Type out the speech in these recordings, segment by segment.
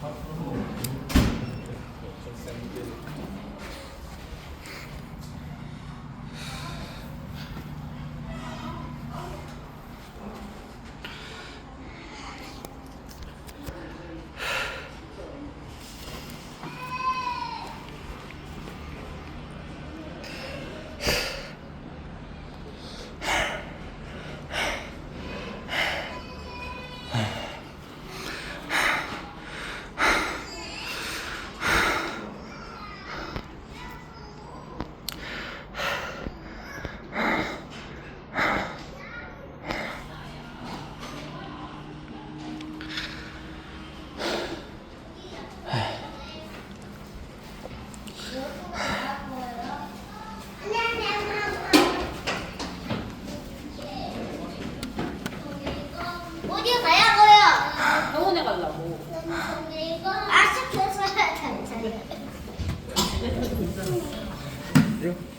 Thank you. 어디 가야고요? 병원에 가려고. 아, 시켜서 괜찮아요. 아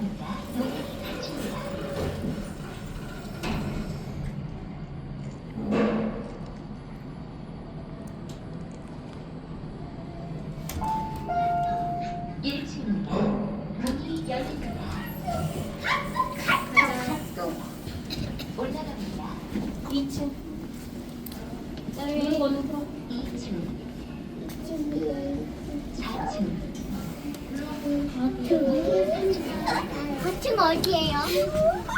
올라갑니다. 문이 닫힙니다. 일층입니다 문이 열립니다. 올라갑니다. 2층. 이거는 풀어. 2층, 4층. 4층 어디예요?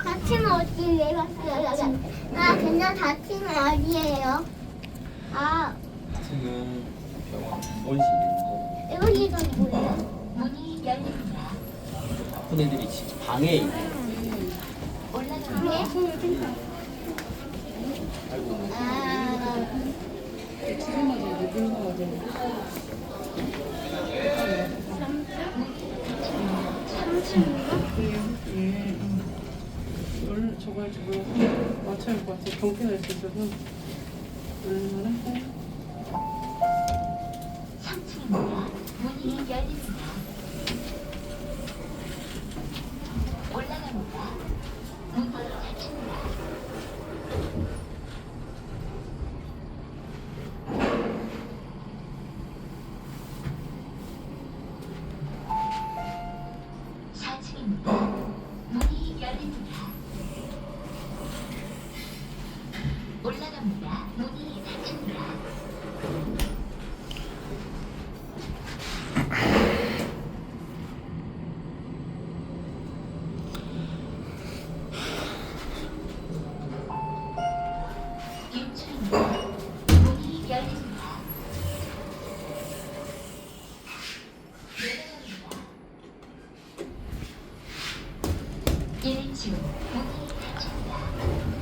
4층 어디예요? 아, 그냥 4층 어디예요? 아, 지금 병원 원실이고 여기가 뭐예요? 문이 열립니다. 아픈 애들이 진짜 방에 있네. 올라갑니다. 아이고 아, 저거 저거 맞춰야 할 것 같아. 경계가 있어서. 얼마나? 3층입니다. 문이 열립니다. 1인칭 문이 닫힙니다.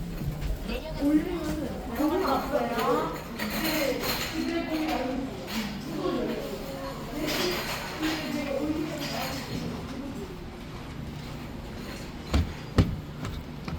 보이는